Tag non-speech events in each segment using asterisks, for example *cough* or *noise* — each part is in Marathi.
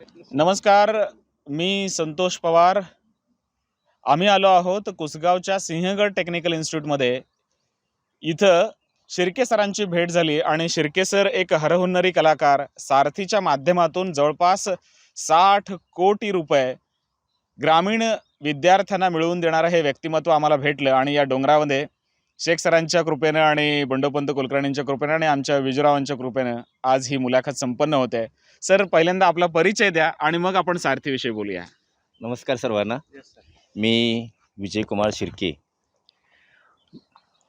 नमस्कार मी संतोष पवार. आम्ही आलो आहोत कुसगावच्या सिंहगड टेक्निकल इन्स्टिट्यूटमध्ये. इथं शिर्के सरांची भेट झाली आणि शिर्के सर एक हरहुन्नरी कलाकार सारथीच्या माध्यमातून जवळपास साठ कोटी रुपये ग्रामीण विद्यार्थ्यांना मिळवून देणारं हे व्यक्तिमत्व आम्हाला भेटलं आणि या डोंगरामध्ये शेख सरांच्या कृपेनं आणि बंडोपंत कुलकर्णींच्या कृपेनं आणि आमच्या विजुरावांच्या कृपेनं आज ही मुलाखत संपन्न होते. सर पहिल्यांदा आपला परिचय द्या आणि मग आपण सारथीविषयी बोलूया नमस्कार सर्वांना मी विजयकुमार शिर्के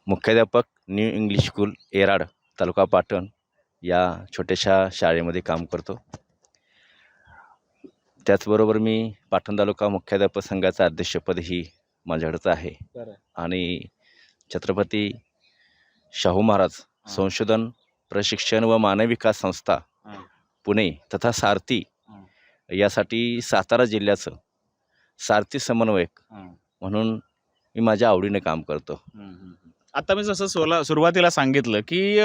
मुख्याध्यापक new English school Erad taluka Patan या छोट्याशा शाळेमध्ये काम करतो त्याचबरोबर मी पाटण तालुका मुख्याध्यापक संघाचं अध्यक्षपदही माझ्याकडंच आहे. आणि छत्रपती शाहू महाराज संशोधन प्रशिक्षण व मानव विकास संस्था. पुणे तथा सारथी. यासाठी सातारा जिल्ह्याचं सारथी समन्वयक म्हणून मी माझ्या आवडीने काम करतो. आता मी जसं सोला सुरुवातीला सांगितलं की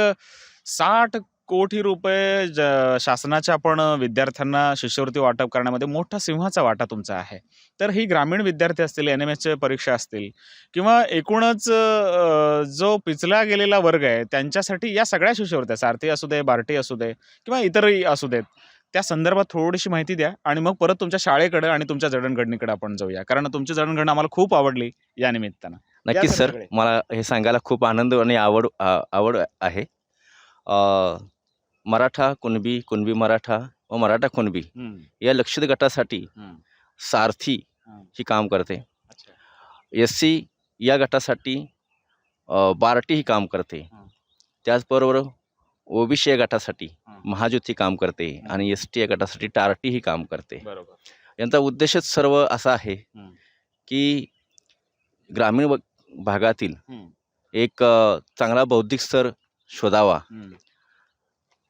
साठ कोटी रुपये ज शासनाच्या आपण विद्यार्थ्यांना शिष्यवृत्ती वाटप करण्यामध्ये मोठा सिंहाचा वाटा तुमचा आहे. तर ही ग्रामीण विद्यार्थी असतील एन एम एसच्या परीक्षा असतील किंवा एकूणच जो पिचला गेलेला वर्ग आहे त्यांच्यासाठी या सगळ्या शिष्यवृत्त्या सारथी असू दे बार्टी असू दे किंवा इतरही असू देत त्या संदर्भात थोडीशी माहिती द्या आणि मग परत तुमच्या शाळेकडे आणि तुमच्या जडणघडणीकडे आपण जाऊया. कारण तुमची जडणघडण आम्हाला खूप आवडली या निमित्तानं. नक्कीच सर. मला हे सांगायला खूप आनंद आणि आवड आवड आहे. मराठा कुणबी कुणबी मराठा व मराठा कुणबी या लक्षित गटासाठी. सारथी. ही काम करते. एस सी या गटासाठी बार्टी ही काम करते. त्याचबरोबर ओबीसी या गटासाठी. महाज्योती काम करते. आणि एस टी या गटासाठी टार्टी ही काम करते यांचा उद्देशच सर्व असा आहे. की ग्रामीण भागातील. एक चांगला बौद्धिक स्तर शोधावा.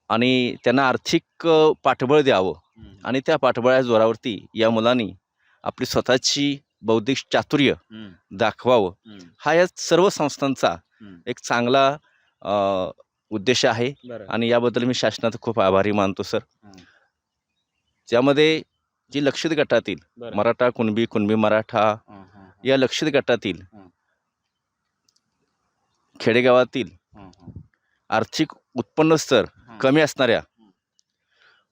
आणि त्यांना आर्थिक पाठबळ द्यावं. आणि त्या पाठबळाच्या जोरावरती या मुलांनी आपली स्वतःची बौद्धिक चातुर्य. दाखवावं. हा या सर्व संस्थांचा. एक चांगला उद्देश आहे. आणि याबद्दल मी शासनाचा खूप आभारी मानतो सर. त्यामध्ये जी लक्षित गटातील. मराठा कुणबी कुणबी मराठा. या लक्षित गटातील. खेडेगावातील. आर्थिक उत्पन्न स्तर. कमी असणाऱ्या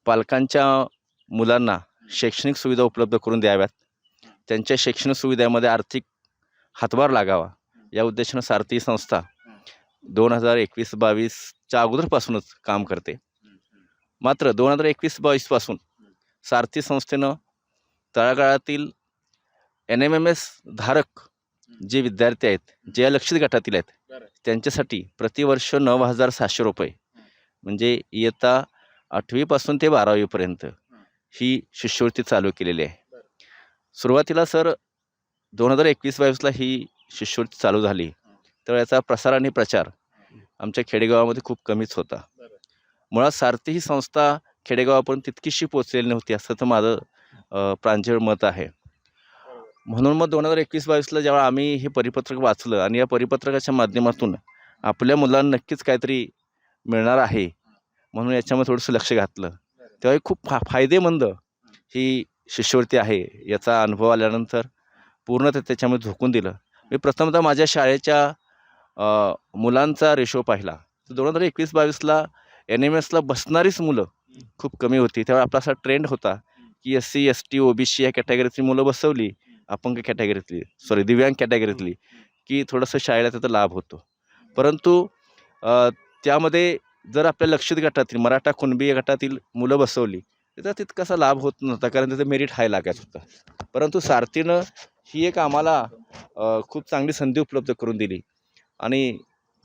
पालकांच्या मुलांना शैक्षणिक सुविधा उपलब्ध करून द्याव्यात. त्यांच्या शैक्षणिक सुविधामध्ये आर्थिक हातभार लागावा. या उद्देशानं सारथी संस्था दोन हजार एकवीस बावीसच्या अगोदरपासूनच काम करते. मात्र दोन हजार एकवीस बावीसपासून सारथी संस्थेनं तळागाळातील एन एम एम एस धारक जे विद्यार्थी आहेत जे या लक्षित गटातील आहेत. त्यांच्यासाठी प्रतिवर्ष नऊ हजार सहाशे रुपये म्हणजे इयत्ता आठवीपासून ते बारावीपर्यंत ही. शिष्यवृत्ती चालू केलेली आहे. सुरुवातीला सर दोन हजार एकवीस बावीसला ही शिष्यवृत्ती चालू झाली. तर याचा प्रसार आणि प्रचार आमच्या खेडेगावामध्ये खूप कमीच होता. मुळात सारथी ही संस्था खेडेगावापर्यंत तितकीशी पोचलेली नव्हती असं तर माझं प्रांजळ मत आहे. म्हणून मग दोन हजार एकवीस बावीसला जेव्हा आम्ही हे परिपत्रक वाचलं आणि या परिपत्रकाच्या माध्यमातून आपल्या मुलांना नक्कीच काहीतरी मिळणार आहे. म्हणून याच्यामध्ये थोडंसं लक्ष घातलं. तेव्हा खूप फा फायदेमंद ही शिष्यवृत्ती आहे. याचा अनुभव आल्यानंतर पूर्ण ते त्याच्यामध्ये झोकून दिलं. मी प्रथमतः माझ्या शाळेच्या मुलांचा रेशो पाहिला. तर दोन हजार एकवीस बावीसला एन एम एसला बसणारीच मुलं खूप कमी होती. त्यावेळी आपला असा ट्रेंड होता की S C S T O B C या कॅटेगरीतली मुलं बसवली अपंग कॅटेगरीतली सॉरी दिव्यांग कॅटेगरीतली की थोडंसं शाळेला त्याचा लाभ होतो. परंतु त्यामध्ये जर आपल्या लक्षित गटातील मराठा कुणबी या गटातील मुलं बसवली त्याचा तितकासा लाभ होत नव्हता कारण त्याचं मेरिट हाय लागत होतं. परंतु सारथीनं ही एक आम्हाला खूप चांगली संधी उपलब्ध करून दिली. आणि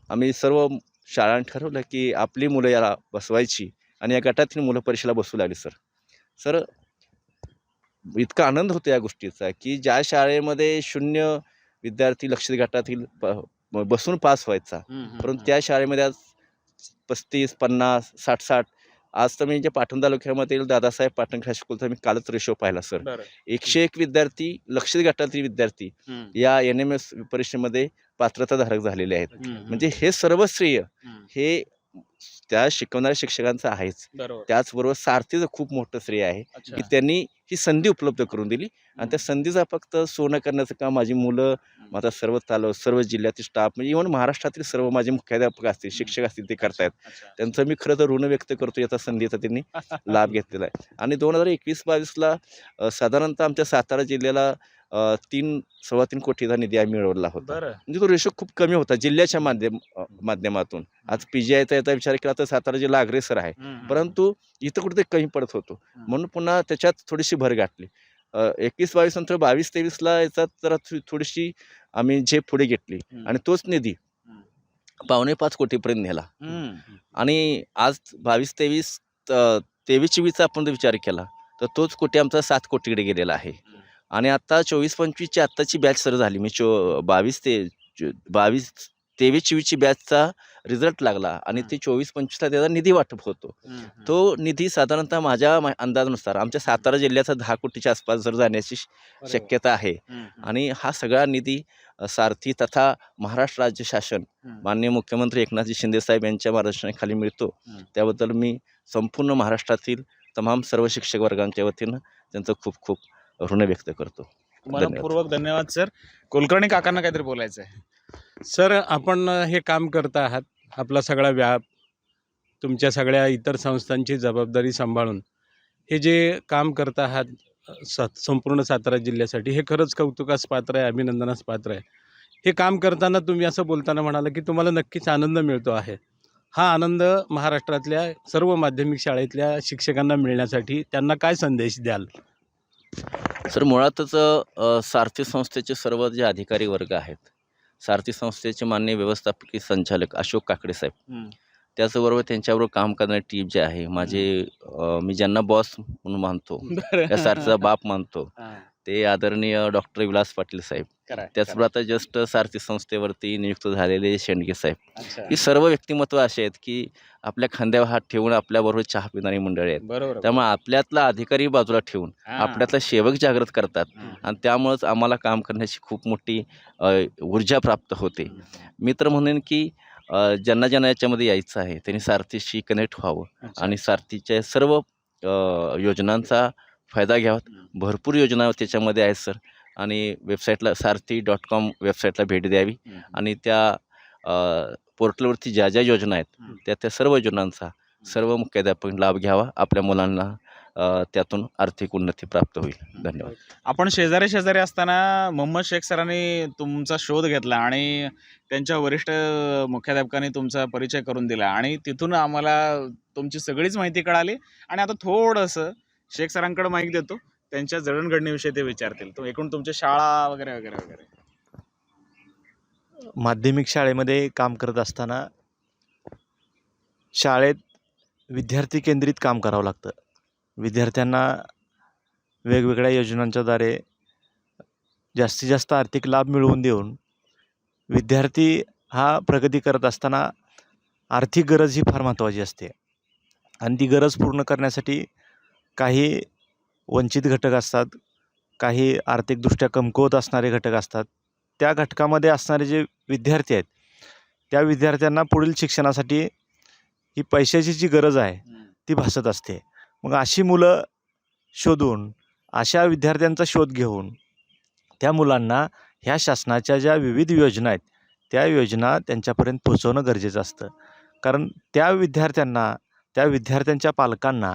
आम्ही सर्व शाळांनी ठरवलं की आपली मुलं याला बसवायची आणि या गटातील मुलं परीक्षेला बसू लागली सर. सर इतका आनंद होतो या गोष्टीचा की ज्या शाळेमध्ये शून्य विद्यार्थी लक्षित गटातील बसून पास व्हायचा परंतु. त्या शाळेमध्ये आज पस्तीस पन्नास साठ साठ आज तर मी जे पाटण तालुक्यामधील दादासाहेब पाटण हायस्कूलचा मी कालच रेशो पाहिला सर. एकशे एक विद्यार्थी लक्षित गटातील विद्यार्थी या एन एम एस परीक्षेमध्ये पात्रताधारक झालेले आहेत. म्हणजे हे सर्व श्रेय हे त्या शिकवणाऱ्या शिक्षकांचं आहेच. बरोबर. त्याचबरोबर सारथीचं खूप मोठं श्रेय आहे अच्छा. की त्यांनी ही संधी उपलब्ध करून दिली आणि त्या संधीचा फक्त सोनं करण्याचं काम माझी मुलं माझा सर्व तालु सर्व जिल्ह्यातील स्टाफ म्हणजे इव्हन महाराष्ट्रातील सर्व माझे मुख्याध्यापक असतील शिक्षक असतील ते करतायत. अच्छा त्यांचं मी खरं तर ऋण व्यक्त करतो याचा संधीचा त्यांनी लाभ घेतलेला आहे. आणि दोन हजार एकवीस बावीसला साधारणतः आमच्या सातारा जिल्ह्याला अ, तीन सव्वा तीन कोटीचा निधी आम्ही मिळवला होता. बरं. म्हणजे तो रेशो खूप कमी होता जिल्ह्याच्या माध्यम अ, माध्यमातून. आज पी जी आयचा याचा विचार केला तर सातारा जिल्हा अग्रेसर आहे. हम्म. परंतु इथं कुठेतरी कमी पडत होतो. म्हणून पुन्हा त्याच्यात थोडीशी भर गाठली. एकवीस बावीस नंतर बावीस तेवीसला याच्यात जरा थो- थोडीशी आम्ही झेप पुढे घेतली. हम्म. आणि तोच निधी हम्म. पावणे पाच कोटीपर्यंत नेला. हम्म. आणि आज बावीस तेवीस तेवीस चोवीसचा आपण जर विचार केला तर तोच कोटी आमचा सात कोटीकडे गेलेला आहे. आणि आता चोवीस पंचवीसची आत्ताची बॅच सर झाली मी चो बावीस ते बावीस तेवीस चोवीसची बॅचचा रिझल्ट लागला आणि ते चोवीस पंचवीसला त्याचा निधी वाटप होतो. तो निधी साधारणतः माझ्या अंदाजानुसार आमच्या सातारा जिल्ह्याचा दहा कोटीच्या आसपास जर जाण्याची शक्यता आहे. आणि हा सगळा निधी सारथी तथा महाराष्ट्र राज्य शासन. माननीय मुख्यमंत्री एकनाथजी शिंदेसाहेब यांच्या मार्गदर्शनाखाली मिळतो. त्याबद्दल मी संपूर्ण महाराष्ट्रातील तमाम सर्व शिक्षक वर्गांच्या वतीनं त्यांचं खूप खूप ऋण व्यक्त करतो. मनपूर्वक धन्यवाद. सर. कुलकर्णी काकांना काहीतरी बोलायचं आहे सर आपण हे काम करत आहात आपला सगळा व्याप तुमच्या सगळ्या इतर संस्थांची जबाबदारी सांभाळून. हे जे काम करत आहात स संपूर्ण सातारा जिल्ह्यासाठी हे खरंच कौतुकास पात्र आहे अभिनंदनास पात्र आहे. हे काम करताना तुम्ही असं बोलताना म्हणाला की तुम्हाला नक्कीच आनंद मिळतो आहे. हा आनंद महाराष्ट्रातल्या सर्व माध्यमिक शाळेतल्या शिक्षकांना मिळण्यासाठी त्यांना काय संदेश द्याल? सर मुळातच सारथी संस्थेचे सर्व जे अधिकारी वर्ग आहेत सारथी संस्थेचे माननीय व्यवस्थापकीय संचालक अशोक काकडे साहेब. त्याचबरोबर त्यांच्याबरोबर काम करणारी टीम जी आहे माझे मी ज्यांना बॉस म्हणून मानतो बरं. या सारथीचा बाप मानतो. ते आदरणीय डॉक्टर विलास पाटील साहेब खरं आहे, त्याचबरोबर आता जस्ट सारथी संस्थेवरती नियुक्त झालेले शेंडगे साहेब खरं आहे. अच्छा. ही सर्व व्यक्तिमत्व असे आहेत की आपल्या खांद्यावर हात ठेवून आपल्याबरोबर चहा पिणारी मंडळी आहेत बरोबर त्यामुळे आपल्यातला अधिकारी बाजूला ठेवून हा. आपल्यातला सेवक जागृत करतात. आणि त्यामुळंच आम्हाला काम करण्याची खूप मोठी अ, ऊर्जा प्राप्त होते. मी तर म्हणेन की अ, ज्यांना ज्यांना याच्यामध्ये यायचं आहे त्यांनी सारथीशी कनेक्ट व्हावं अच्छा. आणि सारथीच्या सर्व अ, योजनांचा फायदा घ्यावा. हम्म. भरपूर योजना त्याच्यामध्ये आहेत सर. आणि वेबसाईटला सारथी डॉट कॉम वेबसाईटला भेट द्यावी. आणि त्या पोर्टलवरती ज्या ज्या योजना आहेत. त्या त्या सर्व योजनांचा सर्व मुख्याध्यापक लाभ घ्यावा. आपल्या मुलांना त्यातून आर्थिक उन्नती प्राप्त होईल. धन्यवाद. आपण शेजारी शेजारी असताना मोहम्मद शेख सरांनी तुमचा शोध घेतला आणि त्यांच्या वरिष्ठ मुख्याध्यापकांनी तुमचा परिचय करून दिला आणि तिथून आम्हाला तुमची सगळीच माहिती कळाली. आणि आता थोडंसं शेख सरांकडे माहिती देतो. त्यांच्या जडणघडणीविषयी ते विचारतील. तो एकूण तुमच्या शाळा वगैरे वगैरे वगैरे. माध्यमिक शाळेमध्ये काम करत असताना शाळेत विद्यार्थी केंद्रित काम करावं लागतं. विद्यार्थ्यांना वेगवेगळ्या योजनांच्याद्वारे जास्तीत जास्त आर्थिक लाभ मिळवून देऊन विद्यार्थी हा प्रगती करत असताना आर्थिक गरज ही फार महत्त्वाची असते. आणि ती गरज पूर्ण करण्यासाठी काही वंचित घटक असतात काही आर्थिकदृष्ट्या कमकुवत असणारे घटक असतात त्या घटकामध्ये असणारे जे विद्यार्थी आहेत त्या विद्यार्थ्यांना पुढील शिक्षणासाठी ही पैशाची जी गरज आहे ती भासत असते. मग अशी मुलं शोधून अशा विद्यार्थ्यांचा शोध घेऊन त्या मुलांना ह्या शासनाच्या ज्या विविध योजना आहेत त्या योजना त्यांच्यापर्यंत पोहोचवणं गरजेचं असतं. कारण त्या विद्यार्थ्यांना त्या विद्यार्थ्यांच्या पालकांना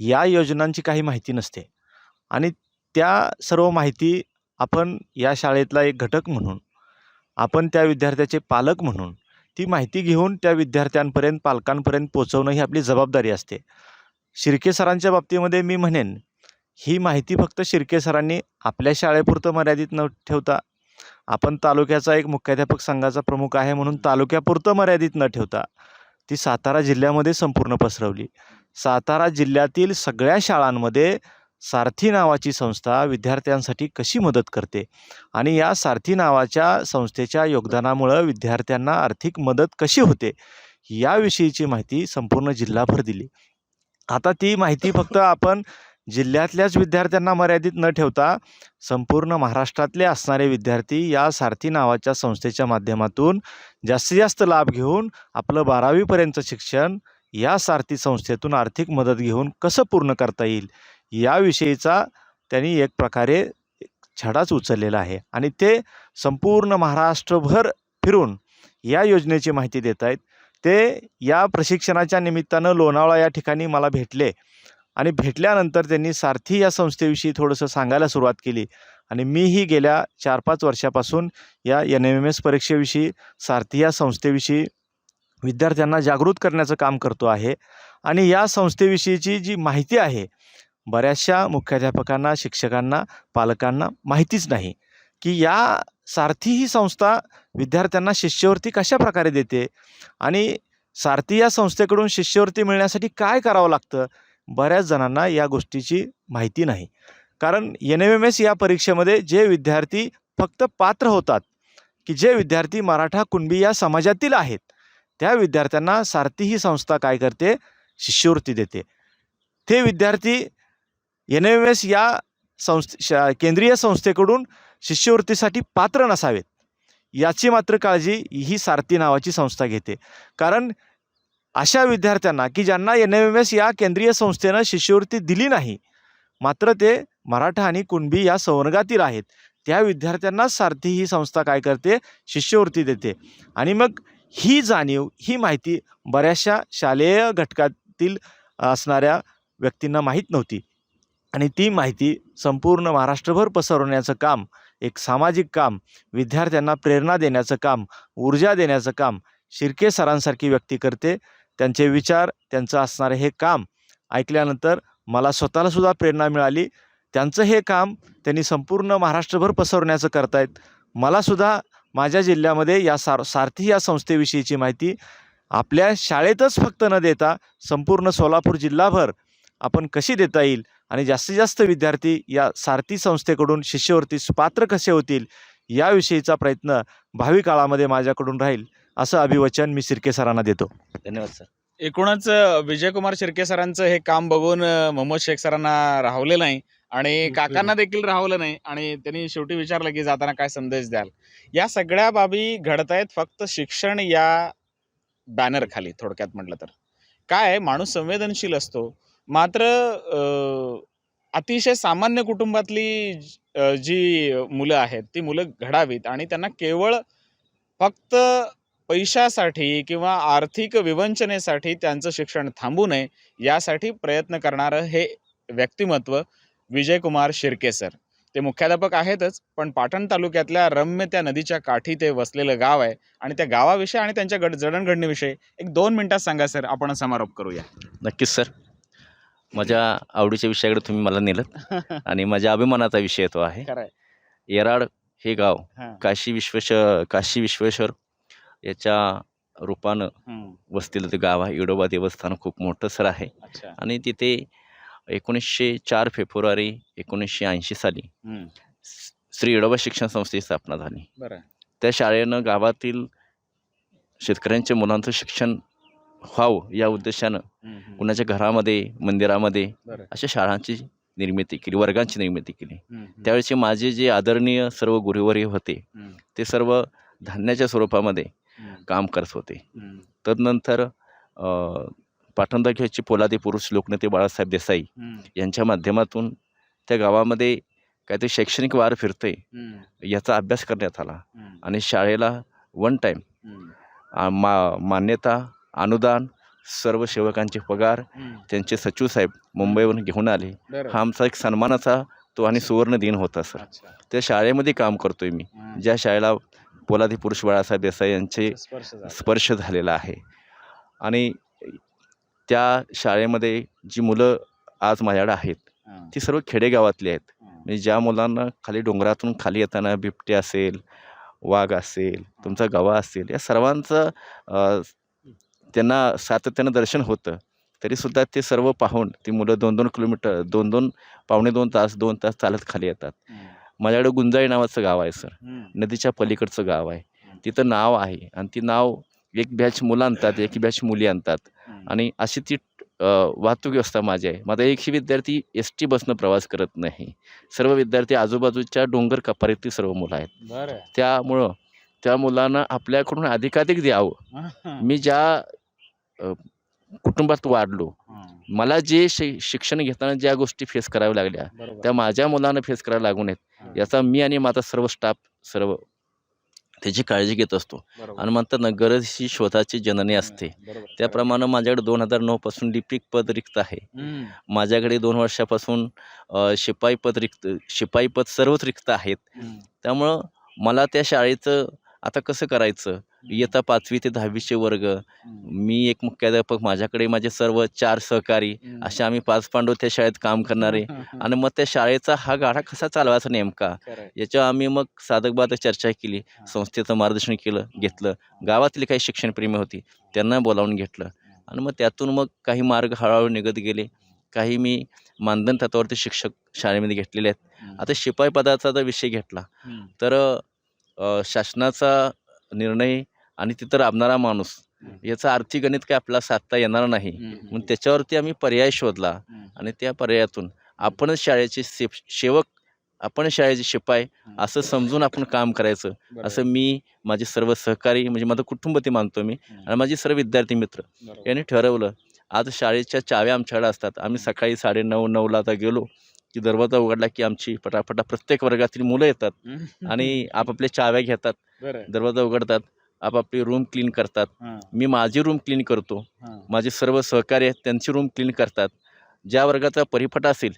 या योजनांची काही माहिती नसते. आणि त्या सर्व माहिती आपण या शाळेतला एक घटक म्हणून आपण त्या विद्यार्थ्याचे पालक म्हणून ती माहिती घेऊन त्या विद्यार्थ्यांपर्यंत पालकांपर्यंत पोचवणं ही आपली जबाबदारी असते. शिर्के सरांच्या बाबतीमध्ये मी म्हणेन ही माहिती फक्त शिर्के सरांनी आपल्या शाळेपुरतं मर्यादित न ठेवता आपण तालुक्याचा एक मुख्याध्यापक संघाचा प्रमुख आहे म्हणून तालुक्यापुरतं मर्यादित न ठेवता ती सातारा जिल्ह्यामध्ये संपूर्ण पसरवली. सातारा जिल्ह्यातील सगळ्या शाळांमध्ये सारथी नावाची संस्था विद्यार्थ्यांसाठी कशी मदत करते? आणि या सारथी नावाच्या संस्थेच्या योगदानामुळं विद्यार्थ्यांना आर्थिक मदत कशी होते? याविषयीची माहिती संपूर्ण जिल्हाभर दिली. आता ती माहिती फक्त आपण जिल्ह्यातल्याच विद्यार्थ्यांना मर्यादित न ठेवता संपूर्ण महाराष्ट्रातले असणारे विद्यार्थी या सारथी नावाच्या संस्थेच्या माध्यमातून जास्तीत जास्त लाभ घेऊन आपलं बारावीपर्यंतचं शिक्षण या सारथी संस्थेतून आर्थिक मदत घेऊन कसं पूर्ण करता येईल? याविषयीचा त्यांनी एक प्रकारे छडाच उचललेला आहे. आणि ते संपूर्ण महाराष्ट्रभर फिरून या योजनेची माहिती देत आहेत. ते या प्रशिक्षणाच्या निमित्तानं लोणावळा या ठिकाणी मला भेटले. आणि भेटल्यानंतर त्यांनी सारथी या संस्थेविषयी थोडंसं सांगायला सुरुवात केली. आणि मीही गेल्या चार पाच वर्षापासून या एन एम एम एस परीक्षेविषयी सारथी या संस्थेविषयी विद्यार्थ्यांना जागृत करण्याचं काम करतो आहे. आणि या संस्थेविषयीची जी माहिती आहे बऱ्याचशा मुख्याध्यापकांना शिक्षकांना पालकांना माहितीच नाही. की या सारथी ही संस्था विद्यार्थ्यांना शिष्यवृत्ती कशा प्रकारे देते? आणि सारथी या संस्थेकडून शिष्यवृत्ती मिळण्यासाठी काय करावं लागतं? बऱ्याच जणांना या गोष्टीची माहिती नाही. कारण एन एम एम एस या परीक्षेमध्ये जे विद्यार्थी फक्त पात्र होतात की जे विद्यार्थी मराठा कुणबी या समाजातील आहेत त्या विद्यार्थ्यांना सारथी ही संस्था काय करते? शिष्यवृत्ती देते. ते विद्यार्थी एन एम एस या संस्थे केंद्रीय संस्थेकडून शिष्यवृत्तीसाठी पात्र नसावेत. याची मात्र काळजी ही सारथी नावाची संस्था घेते. कारण अशा विद्यार्थ्यांना की ज्यांना एन एम एम एस या केंद्रीय संस्थेनं शिष्यवृत्ती दिली नाही मात्र ते मराठा आणि कुणबी या संवर्गातील आहेत. त्या विद्यार्थ्यांनाच सारथी ही संस्था काय करते? शिष्यवृत्ती देते. आणि मग ही जाणीव ही माहिती बऱ्याचशा शालेय घटकातील असणाऱ्या व्यक्तींना माहीत नव्हती. आणि ती माहिती संपूर्ण महाराष्ट्रभर पसरवण्याचं काम एक सामाजिक काम विद्यार्थ्यांना प्रेरणा देण्याचं काम ऊर्जा देण्याचं काम शिर्के सरांसारखी व्यक्ती करते त्यांचे विचार त्यांचं असणारे हे काम ऐकल्यानंतर मला स्वतःलासुद्धा प्रेरणा मिळाली. त्यांचं हे काम त्यांनी संपूर्ण महाराष्ट्रभर पसरवण्याचं करतायत. मलासुद्धा माझ्या जिल्ह्यामध्ये या सार सारथी या संस्थेविषयीची माहिती आपल्या शाळेतच फक्त न देता संपूर्ण सोलापूर जिल्हाभर आपण कशी देता येईल? आणि जास्तीत जास्त विद्यार्थी या सारथी संस्थेकडून शिष्यवृत्तीस पात्र कसे होतील? याविषयीचा प्रयत्न भावी काळामध्ये माझ्याकडून राहील असं अभिवचन मी सिरके सरांना देतो. धन्यवाद सर. एकूणच विजयकुमार शिर्के सरांचं हे काम बघून मोहम्मद शेख सरांना राहवले नाही आणि काकांना देखील राहवलं नाही आणि त्यांनी शेवटी विचारलं की जाताना काय संदेश द्याल. या सगळ्या बाबी घडतायत फक्त शिक्षण या बॅनर खाली थोडक्यात म्हटलं तर. काय माणूस संवेदनशील असतो. मात्र अ, अतिशय सामान्य कुटुंबातली जी मुलं आहेत ती मुलं घडावीत आणि त्यांना केवळ फक्त पैशासाठी किंवा आर्थिक विवंचनेसाठी त्यांचं शिक्षण थांबू नये यासाठी प्रयत्न करणारं हे व्यक्तिमत्व विजयकुमार शिर्के सर. ते मुख्याध्यापक आहेतच पण पाटण तालुक्यातल्या रम्य त्या नदीच्या काठी ते वसलेलं गाव आहे आणि त्या गावाविषयी आणि त्यांच्या गड जडणघडणीविषयी एक दोन मिनिटात सांगा सर. आपण समारोप करूया. नक्कीच सर. माझ्या आवडीच्या विषयाकडे तुम्ही मला नेलं *laughs* आणि माझ्या अभिमानाचा विषय तो आहे. येराड हे गाव. काशी विश्वेश काशी विश्वेश्वर याच्या रूपानं. वसलेलं ते गाव आहे. इडोबा देवस्थान खूप मोठं सर आहे. आणि तिथे एकोणीसशे चार फेब्रुवारी एकोणीसशे ऐंशी साली श्री इडोबा शिक्षण संस्थेची स्थापना झाली. त्या शाळेनं गावातील शेतकऱ्यांच्या मुलांचं शिक्षण व्हावं या उद्देशानं. कुणाच्या घरामध्ये मंदिरामध्ये अशा शाळांची निर्मिती केली वर्गांची निर्मिती केली. त्यावेळेचे माझे जे आदरणीय सर्व गुरुवर्य होते ते सर्व धान्याच्या स्वरूपामध्ये काम करत होते. तदनंतर पाटण तालुक्याचे पोलादी पुरुष लोकनेते बाळासाहेब देसाई यांच्या माध्यमातून त्या गावामध्ये काहीतरी शैक्षणिक वार हम्म, याचा अभ्यास करण्यात आला आणि शाळेला वन टाईम मा मान्यता अनुदान सर्व सेवकांचे पगार. त्यांचे सचिव साहेब मुंबईवरून घेऊन आले. हा आमचा एक सन्मानाचा तो आणि सुवर्ण दिन होता सर. त्या शाळेमध्ये काम करतोय मी. ज्या शाळेला पोलादी पुरुष बाळासाहेब देसाई यांचे. स्पर्श झालेला आहे आणि त्या शाळेमध्ये जी मुलं आज माझ्याकडे आहेत ती सर्व खेडेगावातली आहेत. म्हणजे ज्या मुलांना खाली डोंगरातून खाली येताना बिबटे असेल वाघ असेल तुमचा गवा असेल या सर्वांचं त्यांना सातत्यानं दर्शन होतं. तरीसुद्धा ते सर्व पाहून ती मुलं दोन दोन किलोमीटर दोन दोन पावणे दोन तास दोन तास चालत खाली येतात. माझ्याकडे गुंजाळी नावाचं गाव आहे सर. नदीच्या पलीकडचं गाव आहे. तिथं नाव आहे आणि ती नाव एक बॅच मुलं आणतात एक बॅच मुली आणतात. आणि अशी ती वाहतूक व्यवस्था माझी आहे. माझा एकही विद्यार्थी एस टी बसनं प्रवास करत नाही. सर्व विद्यार्थी आजूबाजूच्या डोंगर कपारीतील सर्व मुलं आहेत. त्यामुळं त्या मुलांना आपल्याकडून अधिकाधिक द्यावं. मी ज्या कुटुंबात वाढलो मला जे शिक्षण घेताना ज्या गोष्टी फेस कराव्या लागल्या त्या माझ्या मुलांना फेस करायला लागू नयेत याचा मी आणि माझा सर्व स्टाफ सर्व त्याची काळजी घेत असतो. आणि म्हणतात ना गरज ही शोधाची जननी असते. त्याप्रमाणे माझ्याकडे दोन हजार नऊपासून लिपिक पद रिक्त आहे. माझ्याकडे दोन वर्षापासून शिपाई पद रिक्त शिपाई पद सर्वच रिक्त आहेत. त्यामुळं मला त्या शाळेचं आता कसं करायचं इयत्ता पाचवी ते दहावीचे वर्ग. मी एक मुख्याध्यापक माझ्याकडे माझे सर्व चार सहकारी. असे आम्ही पाच पांडव त्या शाळेत काम करणारे *laughs* आणि मग त्या शाळेचा हा गाडा कसा चालवायचा नेमका. याच्यावर आम्ही मग साधक बाधक चर्चा केली संस्थेचं मार्गदर्शन केलं घेतलं गावातली काही शिक्षणप्रेमी होती त्यांना बोलावून घेतलं आणि मग त्यातून मग काही मार्ग हळूहळू निघत गेले काही मी मानधन तत्वावरती शिक्षक शाळेमध्ये घेतलेले आहेत. आता शिपाई पदाचा जर विषय घेतला. तर शासनाचा निर्णय आणि तिथं राबणारा माणूस. याचं आर्थिक गणित काय आपल्याला साधता येणार नाही. म्हणून त्याच्यावरती आम्ही पर्याय शोधला. आणि त्या पर्यायातून आपणच शाळेचे से सेवक आपण शाळेचे शिपाई असं समजून आपण काम करायचं. असं मी माझे सर्व सहकारी म्हणजे माझं कुटुंब ते मानतो मी. आणि माझे सर्व विद्यार्थी मित्र. यांनी ठरवलं आज शाळेच्या चाव्या आमच्याकडे असतात आम्ही सकाळी साडेनऊ नऊला आता गेलो की दरवाजा उघडला की आमची पटापटा प्रत्येक वर्गातील मुलं येतात. आणि *laughs* आपापल्या चाव्या घेतात. दरवाजा उघडतात आपापली रूम क्लीन करतात. मी माझी रूम क्लीन करतो. माझे सर्व सहकारी आहेत त्यांची रूम क्लीन करतात ज्या वर्गाचा परिपट असेल.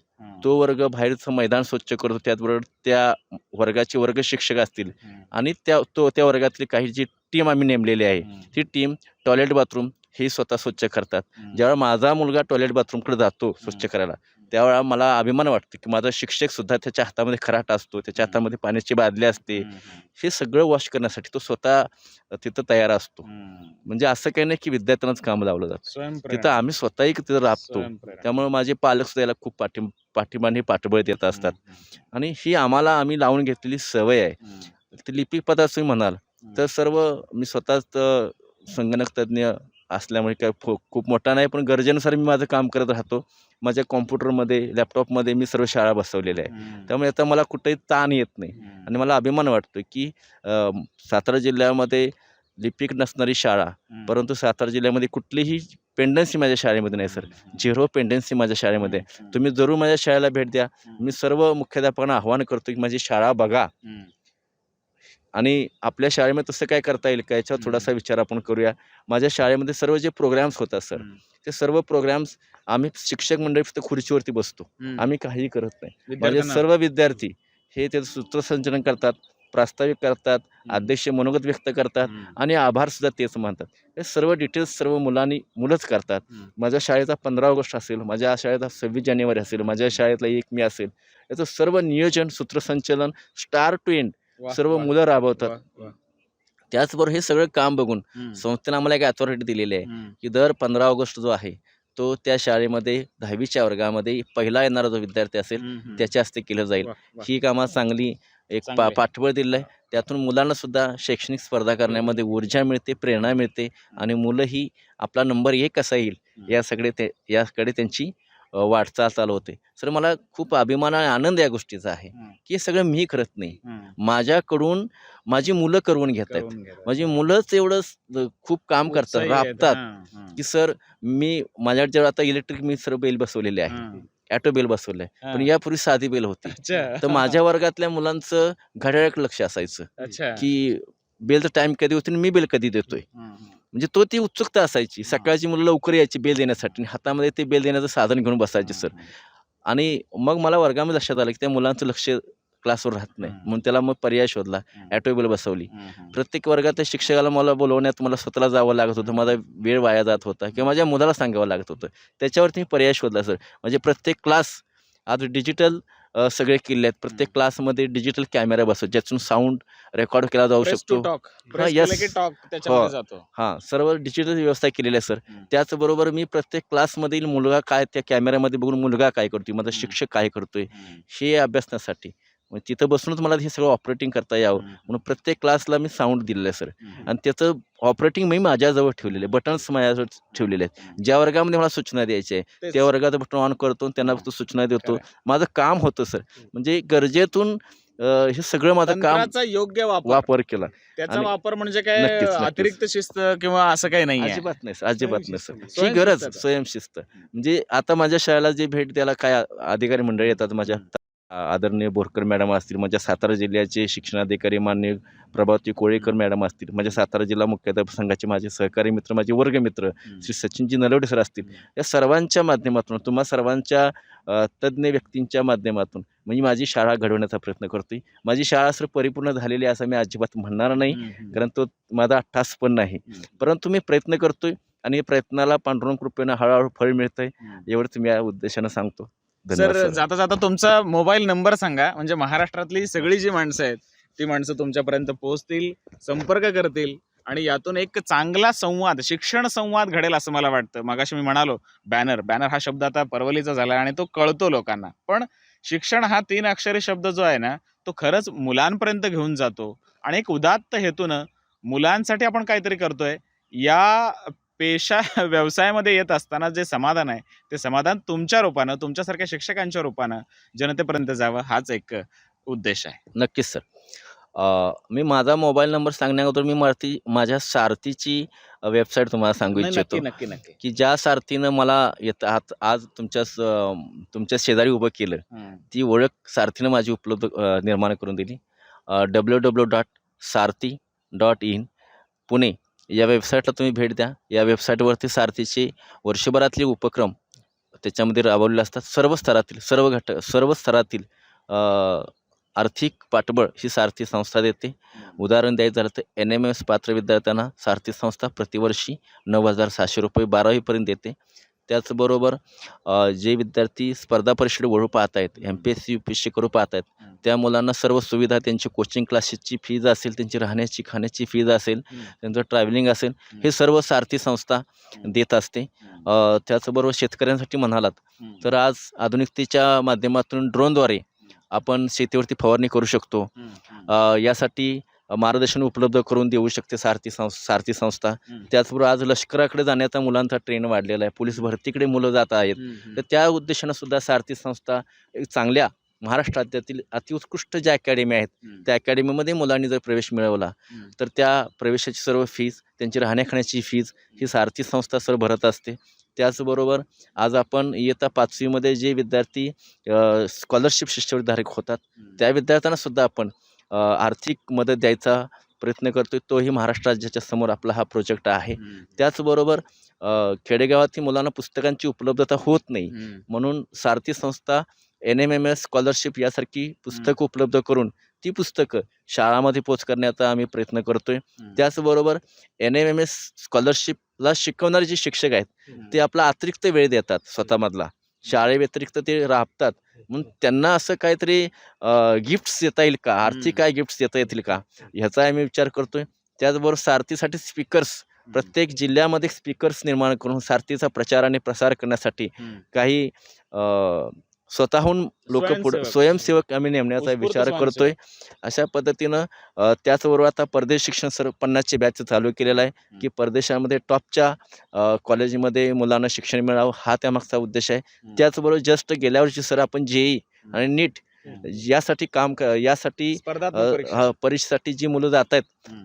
तो वर्ग बाहेरचं मैदान स्वच्छ करतो त्याचबरोबर त्या वर्गाचे वर्ग शिक्षक असतील. आणि त्या तो त्या वर्गातली काही जी टीम आम्ही नेमलेली आहे. ती टीम टॉयलेट बाथरूम हे स्वतः स्वच्छ करतात. ज्यावेळेला माझा मुलगा टॉयलेट बाथरूमकडे जातो स्वच्छ करायला त्यावेळेला मला अभिमान वाटतो की माझा शिक्षक सुद्धा त्याच्या हातामध्ये खराटा असतो त्याच्या हातामध्ये पाण्याची बादली असते. हे सगळं वॉश करण्यासाठी तो स्वतः तिथं तयार असतो. म्हणजे असं काही नाही की विद्यार्थ्यांनाच काम लावलं जातं. तिथं आम्ही स्वतःही तिथं राबतो. त्यामुळे माझे पालक सुद्धा याला खूप पाठी पाठिंबाने पाठबळ देत असतात. आणि ही आम्हाला आम्ही लावून घेतलेली सवय आहे. ते लिपिक तुम्ही म्हणाल तर सर्व मी स्वतःच संगणक तज्ज्ञ असल्यामुळे काय फो खूप मोठा नाही पण गरजेनुसार मी माझं काम करत राहतो माझ्या कॉम्प्युटरमध्ये लॅपटॉपमध्ये मी सर्व शाळा बसवलेल्या आहे. त्यामुळे आता मला कुठेही ताण येत नाही. आणि मला अभिमान वाटतो की सातारा जिल्ह्यामध्ये लिपिक नसणारी शाळा. परंतु सातारा जिल्ह्यामध्ये कुठलीही पेंडन्सी माझ्या शाळेमध्ये नाही सर. झिरो पेंडन्सी माझ्या शाळेमध्ये. तुम्ही जरूर माझ्या शाळेला भेट द्या. मी सर्व मुख्याध्यापकांना आव्हान करतो की माझी शाळा बघा. आणि आपल्या शाळेमध्ये तसं काय करता येईल का याच्यावर थोडासा विचार आपण करूया माझ्या शाळेमध्ये सर्व जे प्रोग्राम्स होतात सर. ते सर्व प्रोग्राम्स आम्ही शिक्षक मंडळी फक्त खुर्चीवरती बसतो. आम्ही काही करत नाही माझे सर्व विद्यार्थी हे त्याचं सूत्रसंचलन करतात प्रास्ताविक करतात. अध्यक्ष मनोगत व्यक्त करतात. आणि आभार सुद्धा तेच मानतात हे सर्व डिटेल्स सर्व मुलांनी मुलंच करतात. माझ्या शाळेचा पंधरा ऑगस्ट असेल माझ्या शाळेचा सव्वीस जानेवारी असेल माझ्या शाळेतला एक मे असेल याचं सर्व नियोजन सूत्रसंचलन स्टार टू एंड सर्व मुलं राबवतात. त्याचबरोबर हे सगळं काम बघून. संस्थेनं आम्हाला एक अथॉरिटी दिलेली आहे. की दर पंधरा ऑगस्ट जो आहे तो त्या शाळेमध्ये दहावीच्या वर्गामध्ये पहिला येणारा जो विद्यार्थी असेल. त्याच्या हस्ते केलं जाईल. ही कामा चांगली एक पा. पाठबळ दिलेलं आहे त्यातून मुलांना सुद्धा शैक्षणिक स्पर्धा करण्यामध्ये ऊर्जा मिळते प्रेरणा मिळते आणि मुलं ही आपला नंबर एक कसा येईल. या सगळे ते याकडे त्यांची वाटचाल चालू होते सर मला खूप अभिमान आणि आनंद या गोष्टीचा आहे. की सगळं मी करत नाही. माझ्याकडून माझी मुलं करून घेत आहेत. माझी मुलंच एवढं खूप काम करतात. राबतात. की सर मी माझ्याकडे जेव्हा आता इलेक्ट्रिक मी सर्व बेल बसवलेले आहे. ॲटो बेल बसवलंय. पण यापूर्वी साधी बेल होती तर माझ्या वर्गातल्या मुलांचं घड्याळाकडे लक्ष असायचं की बेलचं टाइम कधी होते मी बेल कधी देतोय. म्हणजे तो ती उत्सुकता असायची. सकाळची मुलं लवकर यायची बेल देण्यासाठी आणि हातामध्ये ते बेल देण्याचं साधन घेऊन बसायचे सर आणि मग मला वर्गामध्ये लक्षात आलं की त्या मुलांचं लक्ष क्लासवर राहत नाही. म्हणून त्याला मग पर्याय शोधला हम्म. ॲटो बेल बसवली. प्रत्येक वर्गात त्या शिक्षकाला मला बोलवण्यात मला स्वतःला जावं लागत होतं माझा वेळ वाया जात होता किंवा माझ्या मुलाला सांगावं लागत होतं त्याच्यावरती मी पर्याय शोधला सर म्हणजे प्रत्येक क्लास आज डिजिटल सगळे केले आहेत प्रत्येक. क्लासमध्ये डिजिटल कॅमेरा बसव ज्यातून साऊंड रेकॉर्ड केला जाऊ शकतो. हा, हो. सर्व डिजिटल व्यवस्था केलेली आहे सर. त्याचबरोबर मी प्रत्येक क्लासमधील मुलगा काय त्या कॅमेऱ्यामध्ये बघून मुलगा काय करतोय माझा. शिक्षक काय करतोय. हे अभ्यासण्यासाठी मग तिथं बसूनच मला हे सगळं ऑपरेटिंग करता यावं. म्हणून प्रत्येक क्लासला मी साऊंड दिलेलं आहे सर आणि त्याचं ऑपरेटिंग मी माझ्याजवळ ठेवलेलं आहे. बटन्स माझ्याजवळ ठेवलेले आहेत. ज्या वर्गामध्ये मला सूचना द्यायची आहे. त्या वर्गात बटन ऑन करतो त्यांना फक्त सूचना देतो. माझं काम होतं सर म्हणजे गरजेतून हे सगळं माझं काम योग्य वापर. केला. त्याचा वापर म्हणजे काय. अतिरिक्त शिस्त किंवा असं काही नाही अजिबात नाही सर अजिबात नाही सर. ही गरज स्वयंशिस्त. म्हणजे आता माझ्या शाळेला जे भेट द्यायला काय अधिकारी मंडळी येतात माझ्या? आदरणीय बोरकर मॅडम असतील माझ्या सातारा जिल्ह्याचे शिक्षणाधिकारी मान्य प्रभावती कोळेकर मॅडम असतील माझ्या सातारा जिल्हा मुख्याध्यापक संघाचे माझे सहकारी मित्र माझे वर्गमित्र श्री सचिनजी नलवडे सर असतील. या सर्वांच्या माध्यमातून तुम्हा सर्वांच्या तज्ज्ञ व्यक्तींच्या माध्यमातून म्हणजे माझी शाळा घडवण्याचा प्रयत्न करतोय. माझी शाळा सर परिपूर्ण झालेली आहे असं मी अजिबात म्हणणार नाही कारण तो माझा अट्टास पण नाही. परंतु मी प्रयत्न करतोय आणि प्रयत्नाला पांडुरंग कृपेनं हळूहळू फळ मिळतंय एवढंच मी या उद्देशानं सांगतो. सर जाता जाता तुमचा मोबाईल नंबर सांगा. म्हणजे महाराष्ट्रातली सगळी जी माणसं आहेत ती माणसं तुमच्यापर्यंत पोहोचतील संपर्क करतील आणि यातून एक चांगला संवाद शिक्षण संवाद घडेल असं मला वाटतं. मगाशी मी म्हणालो बॅनर बॅनर हा शब्द आता परवलीचा झाला आणि तो कळतो लोकांना. पण शिक्षण हा तीन अक्षरी शब्द जो आहे ना तो खरंच मुलांपर्यंत घेऊन जातो. आणि एक उदात्त हेतूनं मुलांसाठी आपण काहीतरी करतोय. या पेशा *laughs* व्यवसायामध्ये येत असताना जे समाधान आहे ते समाधान तुमच्या रूपानं तुमच्यासारख्या शिक्षकांच्या रूपानं जनतेपर्यंत जावं हाच एक उद्देश आहे. नक्कीच सर. अ, मी माझा मोबाईल नंबर सांगण्या अगोदर मी मारती माझ्या सारथीची वेबसाईट तुम्हाला सांगू इच्छितो नक्की नक्की की ज्या सारथीनं मला येत आज तुमच्या तुमच्या शेजारी उभं केलं. ती ओळख सारथीनं माझी उपलब्ध निर्माण करून दिली. W W dot Sarthi dot in Pune. या वेबसाईटला तुम्ही भेट द्या. या वेबसाईटवरती सारथीचे वर्षभरातले उपक्रम त्याच्यामध्ये राबवलेले असतात. सर्व स्तरातील सर्व घट सर्व स्तरातील आर्थिक पाठबळ ही सारथी संस्था देते. उदाहरण द्यायचं झालं तर एन एम एस पात्र विद्यार्थ्यांना सारथी संस्था प्रतिवर्षी नऊ हजार सहाशे रुपये बारावीपर्यंत देते. त्याचबरोबर जे विद्यार्थी स्पर्धा परीक्षेकडे वळू पाहत आहेत M P S C U P S C करू पाहत आहेत. त्या मुलांना सर्व सुविधा त्यांची कोचिंग क्लासेसची फीज असेल त्यांची राहण्याची खाण्याची फीज असेल. त्यांचं ट्रॅव्हलिंग असेल. हे सर्व सारथी संस्था देत असते त्याचबरोबर शेतकऱ्यांसाठी म्हणालात. तर आज आधुनिकतेच्या माध्यमातून ड्रोनद्वारे आपण शेतीवरती फवारणी करू शकतो यासाठी मार्गदर्शन उपलब्ध करून देऊ शकते सारथी संस सारथी संस्था. त्याचबरोबर आज लष्कराकडे जाण्याचा मुलांचा ट्रेंड वाढलेला आहे पोलीस भरतीकडे मुलं जात आहेत. तर त्या उद्देशानं सुद्धा सारथी संस्था एक चांगल्या महाराष्ट्र राज्यातील अतिउत्कृष्ट ज्या अकॅडमी आहेत. त्या अकॅडमीमध्ये मुलांनी जर प्रवेश मिळवला. तर त्या प्रवेशाची सर्व फीज त्यांची राहण्याखाण्याची फीज ही सारथी संस्था सर भरत असते त्याचबरोबर आज आपण इयत्ता पाचवीमध्ये जे विद्यार्थी स्कॉलरशिप शिष्यवृत्तीधारक होतात. त्या विद्यार्थ्यांना सुद्धा आपण आर्थिक मदत द्यायचा प्रयत्न करतोय तोही महाराष्ट्र राज्याच्या समोर आपला हा प्रोजेक्ट आहे. त्याचबरोबर खेडेगावातील मुलांना पुस्तकांची उपलब्धता होत नाही. म्हणून सारथी संस्था N M M S scholarship यासारखी पुस्तकं उपलब्ध करून ती पुस्तकं शाळामध्ये पोच करण्याचा आम्ही प्रयत्न करतोय. त्याचबरोबर एन एम एम एस स्कॉलरशिपला शिकवणारे जे शिक्षक आहेत. ते आपला अतिरिक्त वेळ देतात स्वतःमधला शाळेव्यतिरिक्त ते राबतात. म्हणून त्यांना असं काहीतरी गिफ्ट्स देता येईल का? आर्थिक. काय गिफ्ट्स देता येतील का? ह्याचा आम्ही विचार करतोय. त्याचबरोबर सारथीसाठी स्पीकर्स प्रत्येक जिल्ह्यामध्ये स्पीकर्स निर्माण करून सारथीचा प्रचार आणि प्रसार करण्यासाठी. काही स्वतःहून लोक पुढे स्वयंसेवक. आम्ही नेमण्याचा विचार. करतोय अशा पद्धतीनं त्याचबरोबर आता परदेश शिक्षण सर पन्नासचे बॅच चालू केलेला आहे की परदेशामध्ये टॉपच्या कॉलेजमध्ये मुलांना शिक्षण मिळावं हा त्यामागचा उद्देश आहे. त्याचबरोबर जस्ट गेल्या वर्षी सर आपण जेई आणि नीट. यासाठी काम यासाठी परीक्षेसाठी जी मुलं जात आहेत.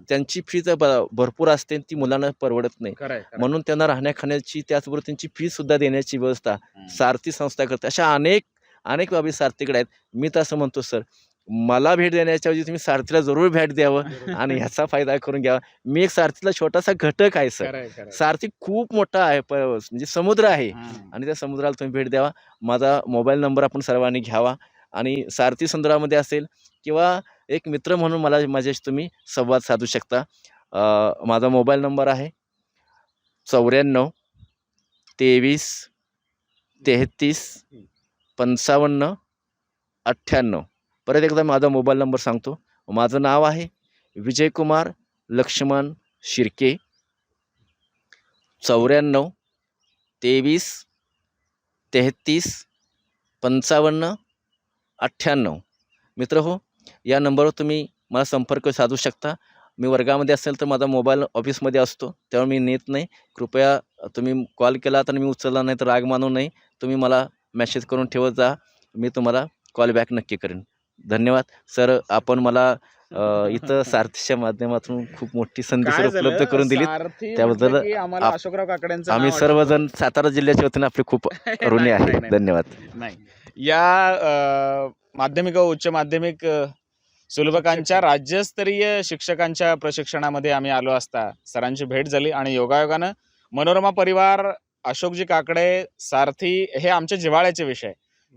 त्यांची फीज भरपूर असते ती मुलांना परवडत नाही. म्हणून त्यांना राहण्या खाण्याची त्याचबरोबर त्यांची फी सुद्धा देण्याची व्यवस्था. सारथी संस्था करते अशा अनेक अनेक बाबी सारथीकडे आहेत. मी तर असं म्हणतो सर मला भेट देण्याच्या ऐवजी तुम्ही सारथीला जरूर भेट द्यावं आणि ह्याचा फायदा करून घ्यावा. मी एक सारथीला छोटासा घटक आहे सर. सारथी खूप मोठा आहे प- म्हणजे समुद्र आहे. आणि त्या समुद्राला तुम्ही भेट द्यावा. माझा मोबाईल नंबर आपण सर्वांनी घ्यावा. आणि सारथी समुद्रामध्ये असेल किंवा एक मित्र म्हणून मला माझ्याशी तुम्ही संवाद साधू शकता. माझा मोबाईल नंबर आहे चौऱ्याण्णव तेवीस तेहतीस पंचावन्न अठ्ठ्याण्णव. परत एकदा माझा मोबाईल नंबर सांगतो. माझं नाव आहे विजयकुमार लक्ष्मण शिर्के. चौऱ्याण्णव तेवीस तेहतीस पंचावन्न अठ्ठ्याण्णव. मित्र हो या नंबरवर तुम्ही मला संपर्क साधू शकता. मी वर्गामध्ये असेल तर माझा मोबाईल ऑफिसमध्ये असतो. तेव्हा मी नेत नाही. कृपया तुम्ही कॉल केला तर मी उचलला नाही तर राग मानू नाही तुम्ही मला मेसेज करून ठेवत जा. मी तुम्हाला कॉल बॅक नक्की करेन. धन्यवाद. सर आपण मला अ, इथं सारथीच्या माध्यमातून खूप मोठी संधी सर काय झालं, उपलब्ध करून दिली सारथी त्याबद्दल म्हटलं की आम्हाला आप- अशोकराव काकड्यांचं आम्ही नाव सर्वजण सातारा जिल्ह्याच्या वतीने आपले खूप. *laughs* ऋणी नाही, आहे. नाही. धन्यवाद. नाही. या अ, माध्यमिक व उच्च माध्यमिक अ, सुलभकांच्या राज्यस्तरीय शिक्षकांच्या प्रशिक्षणामध्ये आम्ही आलो असता. सरांची भेट झाली आणि योगायोगानं मनोरमा परिवार अशोकजी काकडे सारथी हे आमच्या जिव्हाळ्याचे विषय.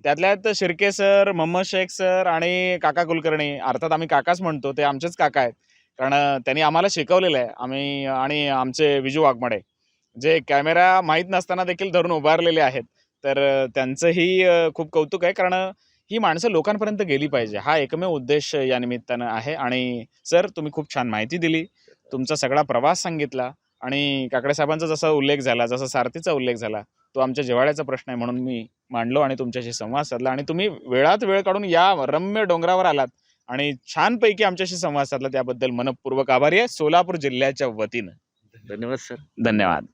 त्यातल्यात शिर्के सर मोहम्मद शेख सर आणि काका कुलकर्णी अर्थात आम्ही काकाच म्हणतो ते आमचेच काका आहेत. कारण त्यांनी आम्हाला शिकवलेलं आहे. आम्ही आणि आमचे विजू वाघमडे जे कॅमेरा माहीत नसताना देखील धरून उभारलेले आहेत. तर त्यांचंही खूप कौतुक आहे. कारण ही माणसं लोकांपर्यंत गेली पाहिजे. हा एकमेव उद्देश या निमित्तानं आहे. आणि सर तुम्ही खूप छान माहिती दिली. तुमचा सगळा प्रवास सांगितला. आणि काकडे साहेबांचा जसा उल्लेख झाला जसा सारथीचा उल्लेख झाला तो आमच्या जिव्हाळ्याचा प्रश्न आहे म्हणून मी मांडलो आणि तुमच्याशी संवाद साधला. आणि तुम्ही वेळात वेळ काढून या रम्य डोंगरावर आलात आणि छानपैकी आमच्याशी संवाद साधला. त्याबद्दल मनपूर्वक आभारी आहे. सोलापूर जिल्ह्याच्या वतीनं. धन्यवाद सर. धन्यवाद.